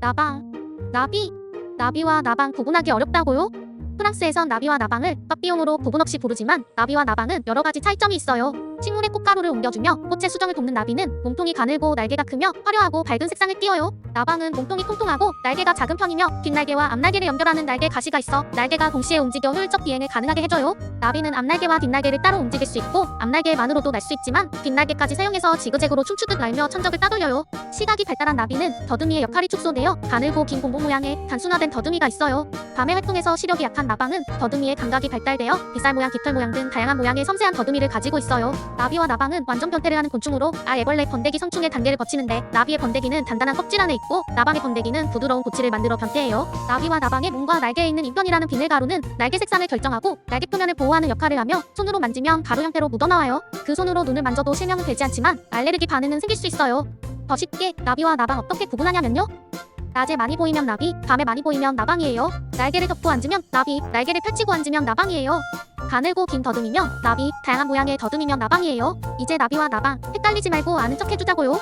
나방, 나비, 나비와 나방 구분하기 어렵다고요? 프랑스에선 나비와 나방을 빠삐용으로 구분 없이 부르지만 나비와 나방은 여러 가지 차이점이 있어요. 식물의 꽃가루를 옮겨주며 꽃의 수정을 돕는 나비는 몸통이 가늘고 날개가 크며 화려하고 밝은 색상을 띄어요. 나방은 몸통이 통통하고 날개가 작은 편이며 뒷날개와 앞날개를 연결하는 날개 가시가 있어 날개가 동시에 움직여 효율적 비행을 가능하게 해줘요. 나비는 앞날개와 뒷날개를 따로 움직일 수 있고 앞날개만으로도 날 수 있지만 뒷날개까지 사용해서 지그재그로 춤추듯 날며 천적을 따돌려요. 시각이 발달한 나비는 더듬이의 역할이 축소되어 가늘고 긴 곰보 모양의 단순화된 더듬이가 있어요. 밤에 활동해서 시력이 약한 나방은 더듬이의 감각이 발달되어 빗살 모양, 깃털 모양 등 다양한 모양의 섬세한 더듬이를 가지고 있어요. 나비와 나방은 완전 변태를 하는 곤충으로 아 애벌레 번데기 성충의 단계를 거치는데 나비의 번데기는 단단한 껍질 안에 있고 나방의 번데기는 부드러운 고치를 만들어 변태해요. 나비와 나방의 몸과 날개에 있는 입변이라는 비늘가루는 날개 색상을 결정하고 날개 표면을 보호하는 역할을 하며 손으로 만지면 가루 형태로 묻어나와요. 그 손으로 눈을 만져도 실명은 되지 않지만 알레르기 반응은 생길 수 있어요. 더 쉽게 나비와 나방 어떻게 구분하냐면요. 낮에 많이 보이면 나비, 밤에 많이 보이면 나방이에요. 날개를 덮고 앉으면 나비, 날개를 펼치고 앉으면 나방이에요. 가늘고 긴 더듬이면 나비, 다양한 모양의 더듬이면 나방이에요. 이제 나비와 나방 헷갈리지 말고 아는 척 해주자고요.